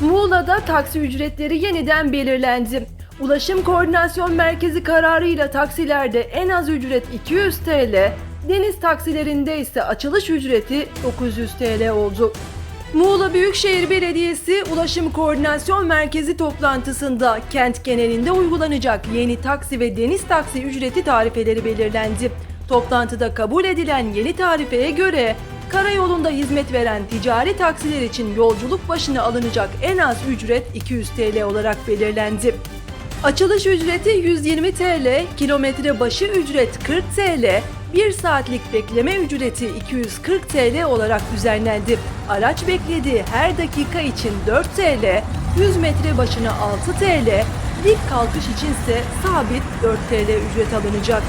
Muğla'da taksi ücretleri yeniden belirlendi. Ulaşım Koordinasyon Merkezi kararıyla taksilerde en az ücret 200 TL, deniz taksilerinde ise açılış ücreti 900 TL oldu. Muğla Büyükşehir Belediyesi Ulaşım Koordinasyon Merkezi toplantısında kent genelinde uygulanacak yeni taksi ve deniz taksi ücreti tarifeleri belirlendi. Toplantıda kabul edilen yeni tarifeye göre karayolunda hizmet veren ticari taksiler için yolculuk başına alınacak en az ücret 200 TL olarak belirlendi. Açılış ücreti 120 TL, kilometre başı ücret 40 TL, 1 saatlik bekleme ücreti 240 TL olarak düzenlendi. Araç beklediği her dakika için 4 TL, 100 metre başına 6 TL, dik kalkış içinse sabit 4 TL ücret alınacak.